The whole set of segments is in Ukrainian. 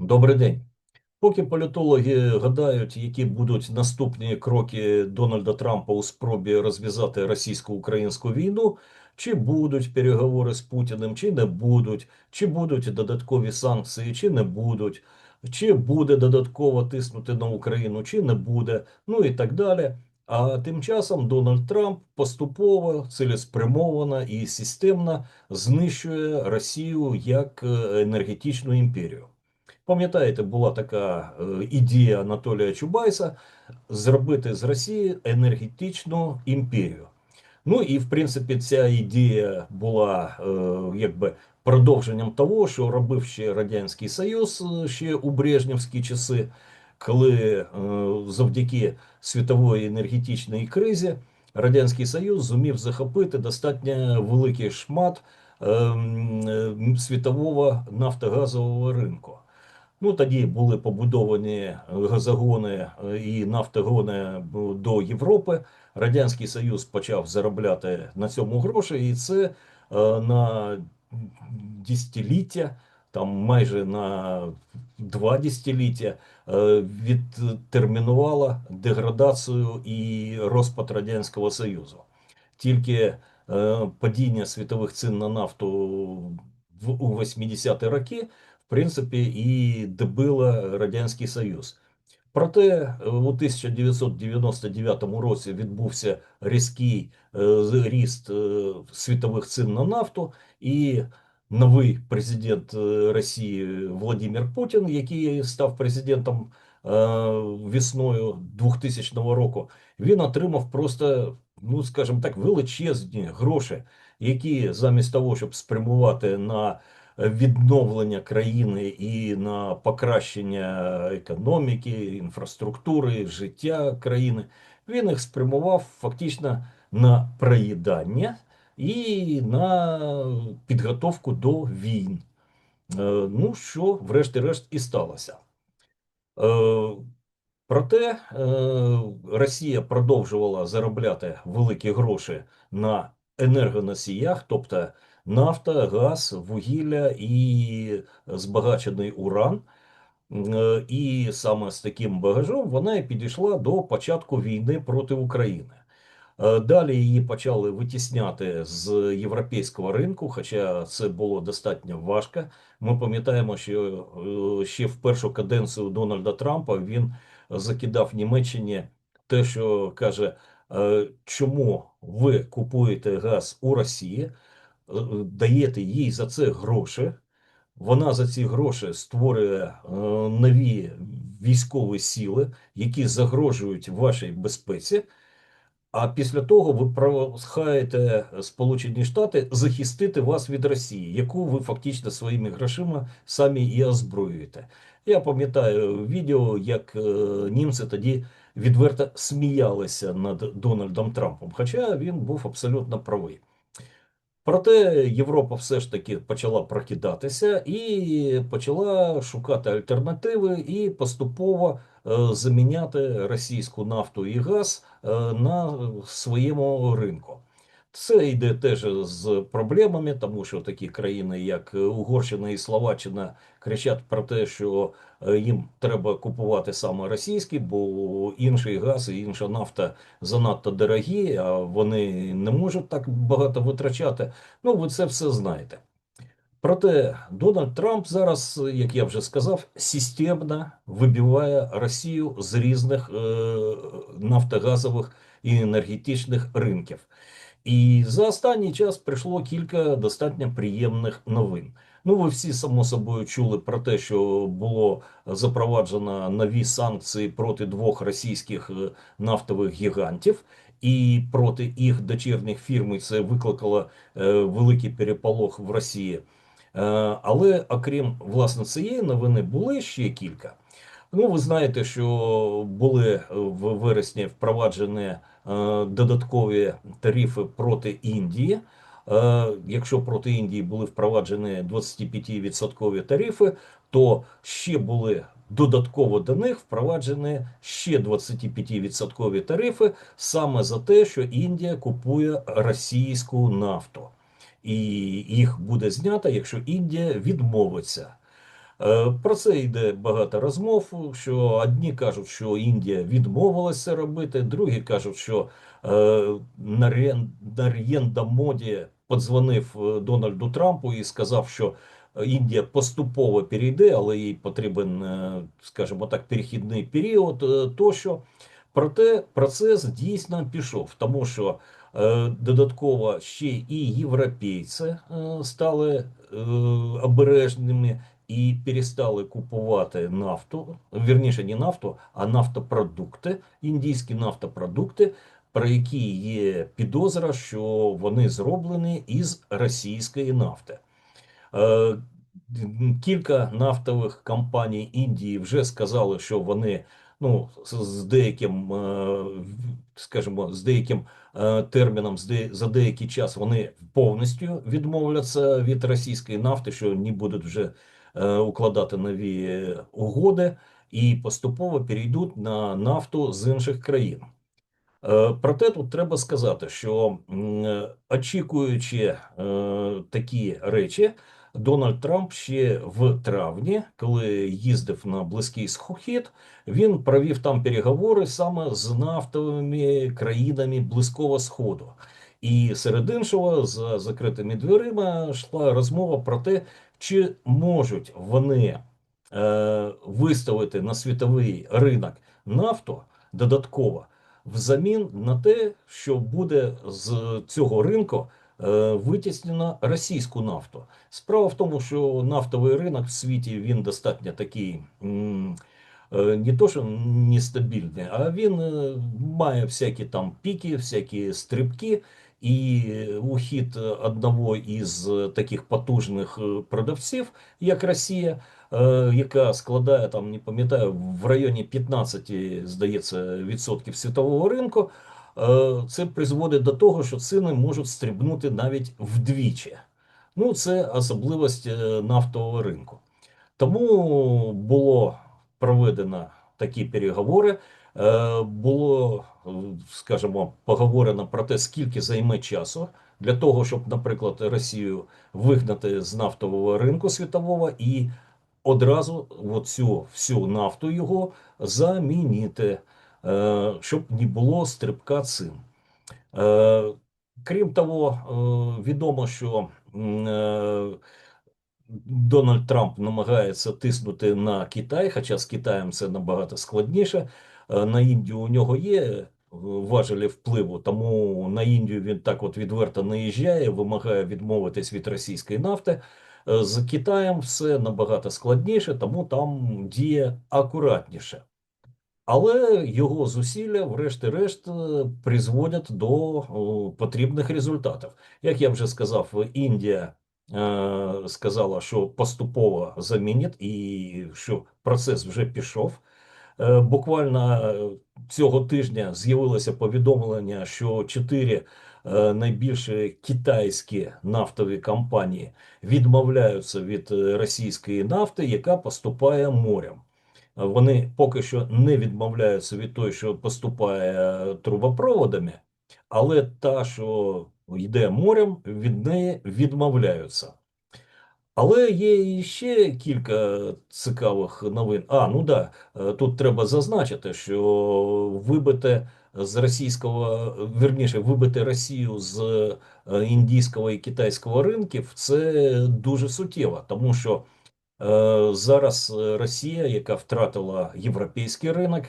Добрий день. Поки політологи гадають, які будуть наступні кроки Дональда Трампа у спробі розв'язати російсько-українську війну, чи будуть переговори з Путіним, чи не будуть, чи будуть додаткові санкції, чи не будуть, чи буде додатково тиснути на Україну, чи не буде, ну і так далі. А тим часом Дональд Трамп поступово, цілеспрямовано і системно знищує Росію як е, енергетичну імперію. Пам'ятаєте, була така е, ідея Анатолія Чубайса зробити з Росії енергетичну імперію. Ну і в принципі ця ідея була е, якби продовженням того, що робив ще Радянський Союз е, ще у Брежнівські часи, коли е, завдяки світової енергетичній кризі Радянський Союз зумів захопити достатньо великий шмат е, світового нафтогазового ринку. Ну, тоді були побудовані е, газогони е, і нафтогони е, до Європи. Радянський Союз почав заробляти на цьому гроші, і це е, на десятиліття, там майже на два десятиліття, е, відтермінувало деградацію і розпад Радянського Союзу. Тільки е, падіння світових цін на нафту в у 80-ті роки принципі, і добила Радянський Союз. Проте у 1999 році відбувся різкий е, ріст е, світових цін на нафту, і новий президент е, Росії Владимир Путін, який став президентом весною 2000 року, він отримав просто, ну скажімо так, величезні гроші, які замість того, щоб спрямувати на відновлення країни і на покращення економіки, інфраструктури, життя країни. Він їх спрямував фактично на проїдання і на підготовку до війн. Е, Ну, що, врешті-решт, і сталося. Е, Проте е, Росія продовжувала заробляти великі гроші на енергоносіях, тобто нафта, газ, вугілля і збагачений уран. Е, І саме з таким багажом вона і підійшла до початку війни проти України. Е, Далі її почали витісняти з європейського ринку, хоча це було достатньо важко. Ми пам'ятаємо, що е, ще в першу каденцію Дональда Трампа він закидав Німеччині те, що каже, чому ви купуєте газ у Росії, е, даєте їй за це гроші. Вона за ці гроші створює е, нові військові сили, які загрожують вашій безпеці. А після того ви прохаєте Сполучені Штати захистити вас від Росії, яку ви фактично своїми грошима самі і озброюєте. Я пам'ятаю відео, як е, німці тоді відверто сміялися над Дональдом Трампом, хоча він був абсолютно правий. Проте Європа все ж таки почала прокидатися і почала шукати альтернативи і поступово е, заміняти російську нафту і газ е, на своєму ринку. Це йде теж з проблемами, тому що такі країни, як Угорщина і Словаччина, кричать про те, що е, їм треба купувати саме російський, бо інший газ і інша нафта занадто дорогі, а вони не можуть так багато витрачати. Ну, ви це все знаєте. Проте Дональд Трамп зараз, як я вже сказав, системно вибиває Росію з різних е, нафтогазових і енергетичних ринків. І за останній час прийшло кілька достатньо приємних новин. Ну, ви всі само собою чули про те, що було запроваджено нові санкції проти двох російських е, нафтових гігантів і проти їх дочірніх фірм. І це викликало е, великий переполох в Росії. Е, але окрім власне цієї новини, були ще кілька. Ну, ви знаєте, що були в вересні впроваджені е, додаткові тарифи проти Індії. Е, Якщо проти Індії були впроваджені 25% тарифи, то ще були додатково до них впроваджені ще 25% тарифи саме за те, що Індія купує російську нафту, і їх буде знято, якщо Індія відмовиться. Е, Про це йде багато розмов. Що одні кажуть, що Індія відмовилася робити, другі кажуть, що е, Нар'єнда Моді подзвонив е, Дональду Трампу і сказав, що Індія поступово перейде, але їй потрібен, скажімо так, перехідний період тощо. Проте процес дійсно пішов, тому що додатково ще і європейці стали обережними і перестали купувати нафту, вірніше не нафту, а нафтопродукти, індійські нафтопродукти, про які є підозра, що вони зроблені із російської нафти. Е, Кілька нафтових компаній Індії вже сказали, що вони ну, з- деяким, е, скажімо, з деяким е, терміном, за деякий час вони повністю відмовляться від російської нафти, що не будуть вже укладати нові е, угоди, і поступово перейдуть на нафту з інших країн. Е, Проте тут треба сказати, що е, очікуючи е, такі речі, Дональд Трамп ще в травні, коли їздив на Близький Схід, він провів там переговори саме з нафтовими країнами Близького Сходу. І серед іншого, за закритими дверима йшла розмова про те, чи можуть вони е, виставити на світовий ринок нафту додатково взамін на те, що буде з цього ринку е, витіснено російську нафту. Справа в тому, що нафтовий ринок в світі він достатньо такий. м, е, Не то, що нестабільний, а він е, має всякі там піки, всякі стрибки, і ухід одного із таких потужних е, продавців, як Росія, е, яка складає там, не пам'ятаю, в районі 15, здається, відсотків світового ринку, е, це призводить до того, що ціни можуть стрибнути навіть вдвічі. Ну, це особливість нафтового ринку. Тому було проведено такі переговори. Е, Було, е, скажімо, поговорено про те, скільки займе часу для того, щоб, наприклад, Росію вигнати з нафтового ринку світового і одразу цю всю нафту його замінити, е, щоб не було стрибка. Е, Крім того, відомо, що Дональд Трамп намагається тиснути на Китай, хоча з Китаєм це набагато складніше. Е, На Індію у нього є е, важелі впливу, тому на Індію він так от відверто наїжджає, вимагає відмовитись від російської нафти. Е, З Китаєм все набагато складніше, тому там діє акуратніше. Але його зусилля, врешті-решт, призводять до потрібних результатів. Як я вже сказав, Індія сказала, що поступово замінять, і що процес вже пішов. Е, Буквально е, цього тижня з'явилося повідомлення, що чотири е, найбільші китайські нафтові компанії відмовляються від російської нафти, яка поступає морем. Вони поки що не відмовляються від того, що поступає трубопроводами, але та, що йде морем, від неї відмовляються. Але є ще кілька цікавих новин. А, ну да, е, тут треба зазначити, що вибити з російського, вірніше, вибити Росію з е, індійського і китайського ринків це дуже суттєво, тому що е, зараз е, Росія, яка втратила європейський ринок,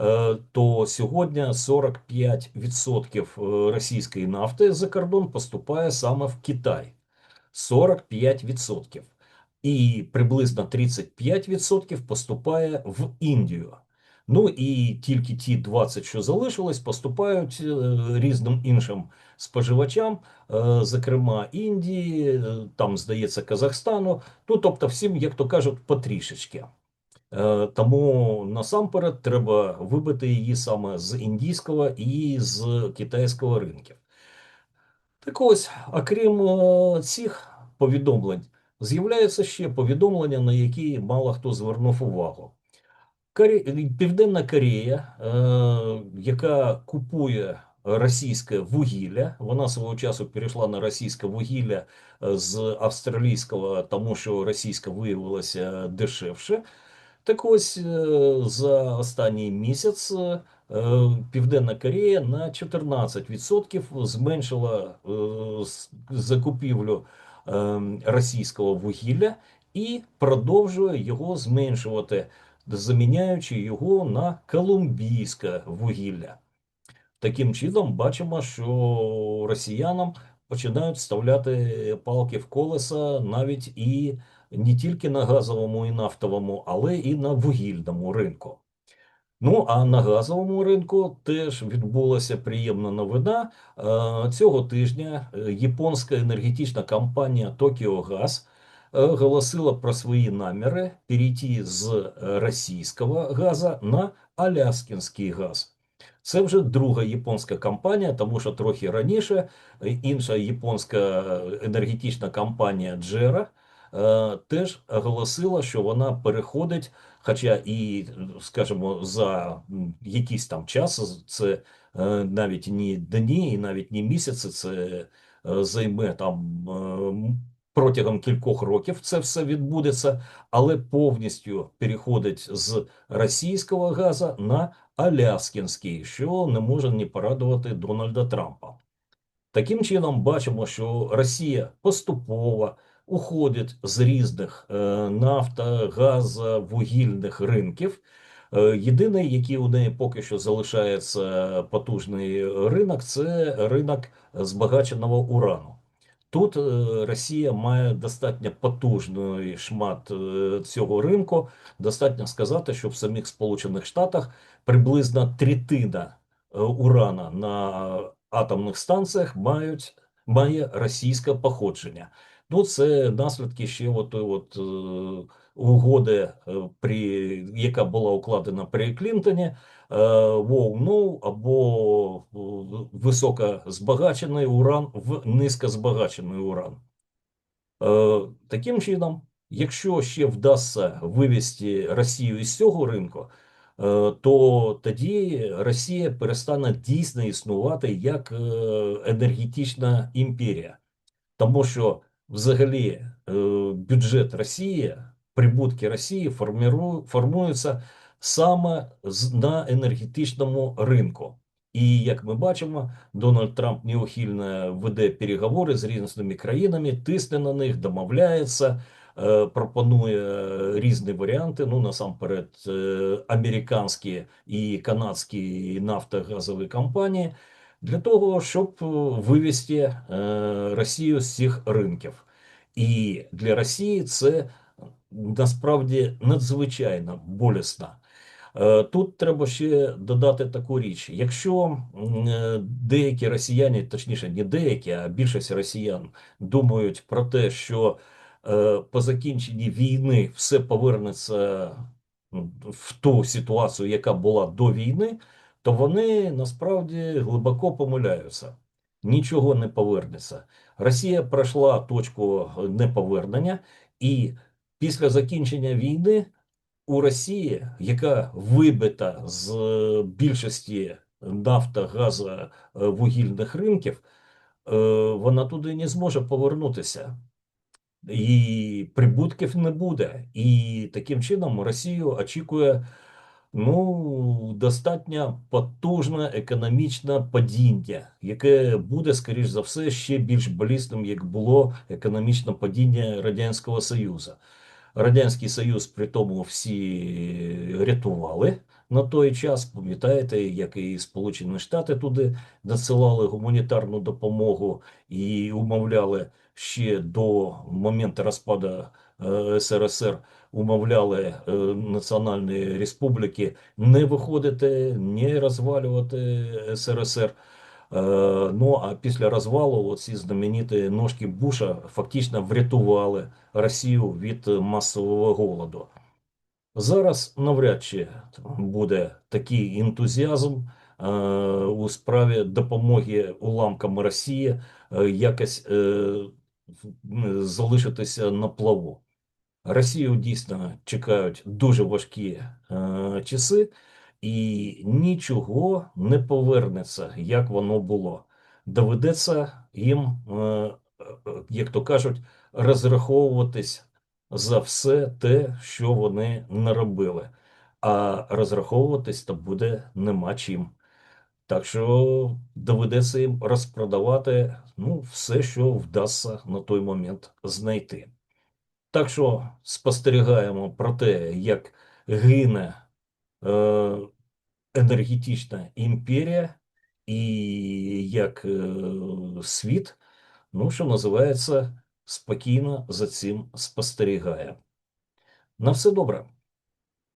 е, то сьогодні 45% російської нафти за кордон поступає саме в Китай. 45%. І приблизно 35% поступає в Індію. Ну і тільки ті 20, що залишились, поступають е, різним іншим споживачам, е, зокрема Індії, е, там, здається, Казахстану. Ну, тобто, всім, як то кажуть, потрішечки. Тому насамперед треба вибити її саме з індійського і з китайського ринків. Так ось, окрім е, цих повідомлень, з'являються ще повідомлення, на які мало хто звернув увагу. Південна Корея, е, яка купує російське вугілля. Вона свого часу перейшла на російське вугілля е, з австралійського, тому що російське виявилося дешевше. Так ось за останній місяць Південна Корея на 14% зменшила закупівлю російського вугілля і продовжує його зменшувати, заміняючи його на колумбійське вугілля. Таким чином, бачимо, що росіянам починають вставляти палки в колеса навіть і не тільки на газовому і нафтовому, але і на вугільному ринку. Ну а на газовому ринку теж відбулася приємна новина. Цього тижня е, японська енергетична компанія Токіо Газ оголосила про свої наміри перейти з російського газу на аляскінський газ. Це вже друга японська компанія, тому що трохи раніше інша японська енергетична компанія Джера е, теж оголосила, що вона переходить, хоча і, скажімо, за якийсь там час, це е, навіть не дні і навіть не місяці, це е, займе там протягом кількох років це все відбудеться, але повністю переходить з російського газу на Аляскінський, що не може не порадувати Дональда Трампа. Таким чином, бачимо, що Росія поступово уходить з різних е, нафта, газа, вугільних ринків. Е, єдиний, який у неї поки що залишається потужний ринок, це ринок збагаченого урану. Тут е, Росія має достатньо потужний шмат цього ринку. Достатньо сказати, що в самих Сполучених Штатах приблизно третина урана на атомних станціях мають має російське походження. Ну, це наслідки ще от, от угоди, при яка була укладена при Клінтоні. ВОУ-НОУ або високозбагачений уран в низькозбагачений уран. Е, таким чином, якщо ще вдасться вивести Росію із цього ринку, е, то тоді Росія перестане дійсно існувати як е, енергетична імперія, тому що взагалі бюджет Росії, прибутки Росії формуються саме на енергетичному ринку. І як ми бачимо, Дональд Трамп неухильно веде переговори з різними країнами, тисне на них, домовляється, е, пропонує різні варіанти. Ну насамперед, е, американські і канадські нафтогазові компанії для того, щоб вивести е, Росію з цих ринків. І для Росії це насправді надзвичайно болісна. Е, тут треба ще додати таку річ: якщо е, деякі росіяни, точніше, не деякі, а більшість росіян думають про те, що е, по закінченні війни все повернеться в ту ситуацію, яка була до війни, то вони насправді глибоко помиляються. Нічого не повернеться. Росія пройшла точку неповернення, і після закінчення війни у Росії, яка вибита з більшості нафта, газа, е, вугільних ринків, е, вона туди не зможе повернутися. І прибутків не буде. І таким чином Росію очікує ну, достатньо потужне економічне падіння, яке буде, скоріш за все, ще більш болісним, як було економічне падіння Радянського Союзу. Радянський Союз, при тому всі рятували на той час. Пам'ятаєте, як і Сполучені Штати туди надсилали гуманітарну допомогу і умовляли ще до моменту розпаду СРСР. Умовляли е, Національні республіки не виходити, не розвалювати СРСР. Е, ну а після розвалу ці знамениті ножки Буша фактично врятували Росію від масового голоду. Зараз навряд чи буде такий ентузіазм е, у справі допомоги уламкам Росії якось залишитися на плаву. Росію дійсно чекають дуже важкі часи. і нічого не повернеться, як воно було. Доведеться їм, е, е, як то кажуть, розраховуватись за все те, що вони наробили. А розраховуватись то буде нема чим. Так що доведеться їм розпродавати ну, все, що вдасться на той момент знайти. Так що спостерігаємо про те, як гине е, енергетична імперія, і як е, світ, ну, що називається, спокійно за цим спостерігає. На все добре.